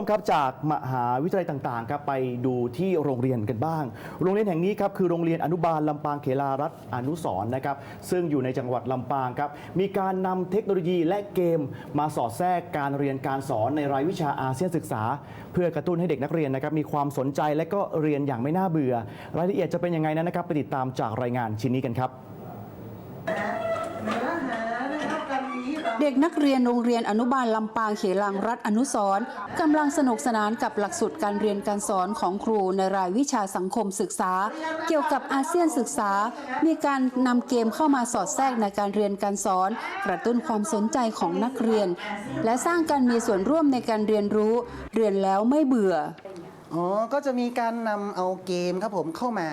มครับจากมหาวิทยาลัยต่างๆครับไปดูที่โรงเรียนกันบ้าง โรงเรียนแห่งนี้ครับคือโรงเรียนอนุบาลลำปางเขลารัฐอนุสรณ์นะครับซึ่งอยู่ในจังหวัดลำปางครับมีการนำเทคโนโลยีและเกมมาสอดแทรกการเรียนการสอนในรายวิชาอาเซียนศึกษา เพื่อกระตุ้นให้เด็กนักเรียนนะครับมีความสนใจและก็เรียนอย่างไม่น่าเบื่อ รายละเอียดจะเป็นยังไงนั้นนะครับไปติดตามจากรายงานชิ้นนี้กันครับ เนื้อหานะครับการนี้ เด็กนักเรียนโรงเรียนอนุบาลลำปางเขลังรัฐอนุสรกำลังสนุกสนานกับหลักสูตรการเรียนการสอนของครูในรายวิชาสังคมศึกษา เกี่ยวกับอาเซียนศึกษา มีการนำเกมเข้ามาสอดแทรกในการเรียนการสอน กระตุ้นความสนใจของนักเรียน และสร้างการมีส่วนร่วมในการเรียนรู้ เรียนแล้วไม่เบื่อ อ๋อ ก็จะมีการนำเอาเกมครับผมเข้ามา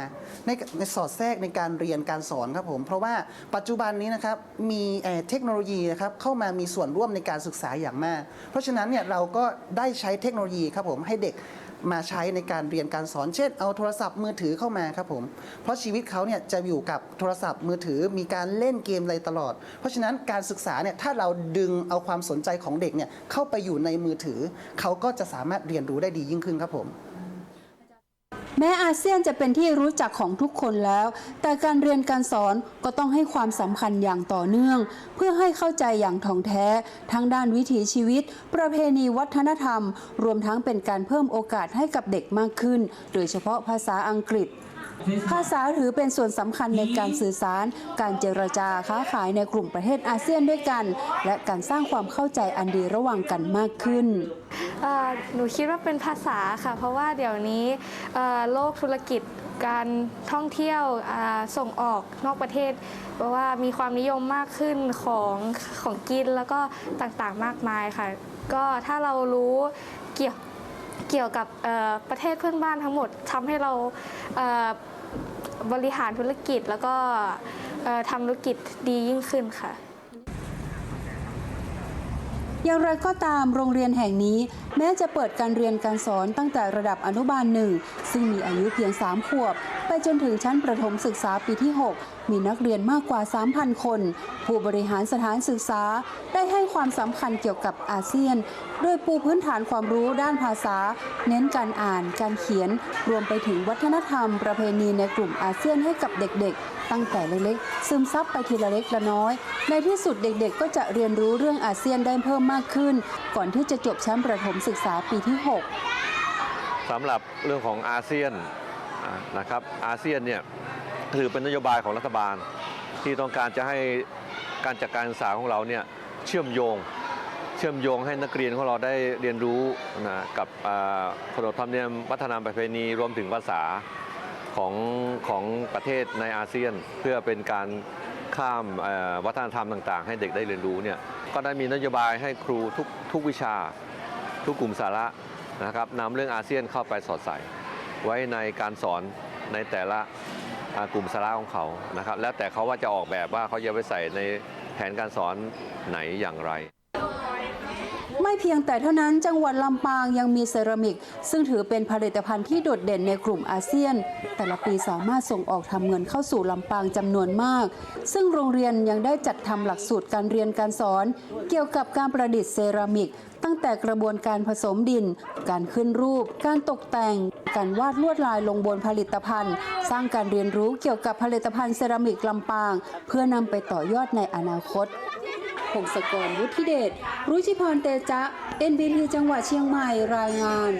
ในในสอดแทรกในการเรียนการสอนครับผม เพราะว่าปัจจุบันนี้นะครับมีเอ่อเทคโนโลยีนะครับเข้ามามีส่วนร่วมในการศึกษาอย่างมาก เพราะฉะนั้นเนี่ยเราก็ได้ใช้เทคโนโลยีครับผมให้เด็กมาใช้ในการเรียนการสอนเช่นเอาโทรศัพท์มือถือเข้ามาครับผมเพราะชีวิตเขาเนี่ยจะอยู่กับโทรศัพท์มือถือมีการเล่นเกมอะไรตลอด เพราะฉะนั้นการศึกษาเนี่ยถ้าเราดึงเอาความสนใจของเด็กเนี่ยเข้าไปอยู่ในมือถือ เขาก็จะสามารถเรียนรู้ได้ดียิ่งขึ้นครับผม แม้อาเซียนจะเป็นที่รู้จักของทุกคนแล้ว แต่การเรียนการสอนก็ต้องให้ความสำคัญอย่างต่อเนื่อง เพื่อให้เข้าใจอย่างท่องแท้ ทั้งด้านวิถีชีวิต ประเพณีวัฒนธรรม รวมทั้งเป็นการเพิ่มโอกาสให้กับเด็กมากขึ้น โดยเฉพาะภาษาอังกฤษ ภาษาถือเป็นส่วนสำคัญในการสื่อสาร การเจรจาค้าขายในกลุ่มประเทศอาเซียนด้วยกัน และการสร้างความเข้าใจอันดีระหว่างกันมากขึ้นหนูคิดว่าเป็นภาษาค่ะ เพราะว่าเดี๋ยวนี้โลกธุรกิจการท่องเที่ยวส่งออกนอกประเทศ เพราะว่ามีความนิยมมากขึ้นของของกินแล้วก็ต่างๆมากมายค่ะ ก็ถ้าเรารู้เกี่ยว เกี่ยวกับประเทศเพื่อนบ้านทั้งหมดทำให้เราเบริหารธุรกิจแล้วก็ทำธุรกิจดียิ่งขึ้นค่ะ อย่างไรก็ตามโรงเรียนแห่งนี้ แม้จะเปิดการเรียนการสอนตั้งแต่ระดับอนุบาลหนึ่งซึ่งมีอายุเพียง 3 ขวบ ไปจนถึงชั้นประถมศึกษาปีที่ 6 มีนักเรียนมากกว่า 3,000 คน ผู้บริหารสถานศึกษาได้ให้ความสำคัญเกี่ยวกับอาเซียน โดยปูพื้นฐานความรู้ด้านภาษา เน้นการอ่าน การเขียน รวมไปถึงวัฒนธรรม ประเพณีในกลุ่มอาเซียนให้กับเด็กๆ ตั้งแต่เล็กๆ ซึมซับไปทีละเล็กละน้อย ในที่สุดเด็กๆ ก็จะเรียนรู้เรื่องอาเซียนได้เพิ่มมากขึ้น ก่อนที่จะจบชั้นประถมศึกษาปีที่ 6สำหรับเรื่องของอาเซียนนะครับอาเซียนเนี่ยถือเป็นนโยบายของรัฐบาล ที่ต้องการจะให้การจัดการศึกษาของเราเนี่ยเชื่อมโยงเชื่อมโยงให้นักเรียนของเราได้เรียนรู้นะกับขนบธรรมเนียมวัฒนธรรมประเพณีรวมถึงภาษา ของของประเทศในอาเซียน เพื่อเป็นการข้ามวัฒนธรรมต่าง ๆ ให้เด็กได้เรียนรู้เนี่ยก็ได้มีนโยบายให้ครูทุกทุกวิชา ทุกกลุ่มสาระนะครับนำเรื่องอาเซียนเข้าไปสอดใส่ ไว้ในการสอนในแต่ละกลุ่มสาระของเขานะครับแล้วแต่เขาว่าจะออกแบบว่าเขาจะไปใส่ในแผนการสอนไหนอย่างไร ไม่เพียงแต่เท่านั้นจังหวัดลำปางยังมีเซรามิก ซึ่งถือเป็นผลิตภัณฑ์ที่โดดเด่นในกลุ่มอาเซียน แต่ละปีสามารถส่งออกทำเงินเข้าสู่ลำปางจำนวนมาก ซึ่งโรงเรียนยังได้จัดทำหลักสูตรการเรียนการสอน เกี่ยวกับการประดิษฐ์เซรามิก ตั้งแต่กระบวนการผสมดิน การขึ้นรูป การตกแต่ง การวาดลวดลายลงบนผลิตภัณฑ์ สร้างการเรียนรู้เกี่ยวกับผลิตภัณฑ์เซรามิกลำปาง เพื่อนำไปต่อยอดในอนาคต พงศกรวุฒิเดช รุจิพรเตจะ เอ็นบีทีจังหวัดเชียงใหม่รายงาน